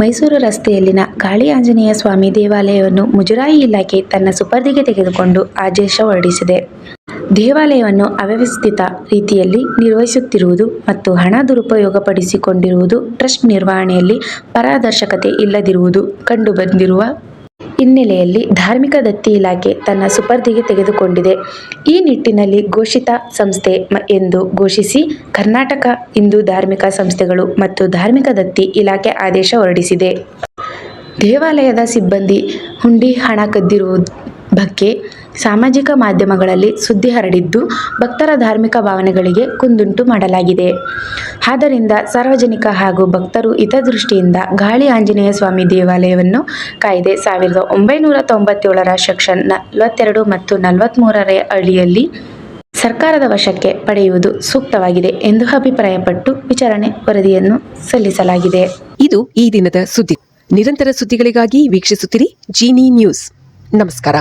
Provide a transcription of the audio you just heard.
ಮೈಸೂರು ರಸ್ತೆಯಲ್ಲಿನ ಗಾಳಿ ಆಂಜನೇಯ ಸ್ವಾಮಿ ದೇವಾಲಯವನ್ನು ಮುಜರಾಯಿ ಇಲಾಖೆ ತನ್ನ ಸುಪರ್ದಿಗೆ ತೆಗೆದುಕೊಂಡು ಆದೇಶ ಹೊರಡಿಸಿದೆ. ದೇವಾಲಯವನ್ನು ಅವ್ಯವಸ್ಥಿತ ರೀತಿಯಲ್ಲಿ ನಿರ್ವಹಿಸುತ್ತಿರುವುದು ಮತ್ತು ಹಣ ದುರುಪಯೋಗಪಡಿಸಿಕೊಂಡಿರುವುದು ಟ್ರಸ್ಟ್ ನಿರ್ವಹಣೆಯಲ್ಲಿ ಪಾರದರ್ಶಕತೆ ಇಲ್ಲದಿರುವುದು ಕಂಡುಬಂದಿರುವ ಹಿನ್ನೆಲೆಯಲ್ಲಿ ಧಾರ್ಮಿಕ ದತ್ತಿ ಇಲಾಖೆ ತನ್ನ ಸುಪರ್ದಿಗೆ ತೆಗೆದುಕೊಂಡಿದೆ. ಈ ನಿಟ್ಟಿನಲ್ಲಿ ಘೋಷಿತ ಸಂಸ್ಥೆ ಎಂದು ಘೋಷಿಸಿ ಕರ್ನಾಟಕ ಹಿಂದೂ ಧಾರ್ಮಿಕ ಸಂಸ್ಥೆಗಳು ಮತ್ತು ಧಾರ್ಮಿಕ ದತ್ತಿ ಇಲಾಖೆ ಆದೇಶ ಹೊರಡಿಸಿದೆ. ದೇವಾಲಯದ ಸಿಬ್ಬಂದಿ ಹುಂಡಿ ಹಣ ಕದ್ದಿರುವ ಬಗ್ಗೆ ಸಾಮಾಜಿಕ ಮಾಧ್ಯಮಗಳಲ್ಲಿ ಸುದ್ದಿ ಹರಡಿದ್ದು ಭಕ್ತರ ಧಾರ್ಮಿಕ ಭಾವನೆಗಳಿಗೆ ಕುಂದುಂಟು ಮಾಡಲಾಗಿದೆ. ಆದ್ದರಿಂದ ಸಾರ್ವಜನಿಕ ಹಾಗೂ ಭಕ್ತರು ಹಿತದೃಷ್ಟಿಯಿಂದ ಗಾಳಿ ಆಂಜನೇಯ ಸ್ವಾಮಿ ದೇವಾಲಯವನ್ನು ಕಾಯ್ದೆ ಸಾವಿರದ ಒಂಬೈನೂರ ತೊಂಬತ್ತೇಳರ ಸೆಕ್ಷನ್ ನಲವತ್ತೆರಡು ಮತ್ತು ನಲವತ್ತ್ಮೂರರ ಅಡಿಯಲ್ಲಿ ಸರ್ಕಾರದ ವಶಕ್ಕೆ ಪಡೆಯುವುದು ಸೂಕ್ತವಾಗಿದೆ ಎಂದು ಅಭಿಪ್ರಾಯಪಟ್ಟು ವಿಚಾರಣೆ ವರದಿಯನ್ನು ಸಲ್ಲಿಸಲಾಗಿದೆ. ಇದು ಈ ದಿನದ ಸುದ್ದಿ. ನಿರಂತರ ಸುದ್ದಿಗಳಿಗಾಗಿ ವೀಕ್ಷಿಸುತ್ತಿರಿ ಜೀನಿ ನ್ಯೂಸ್. ನಮಸ್ಕಾರ.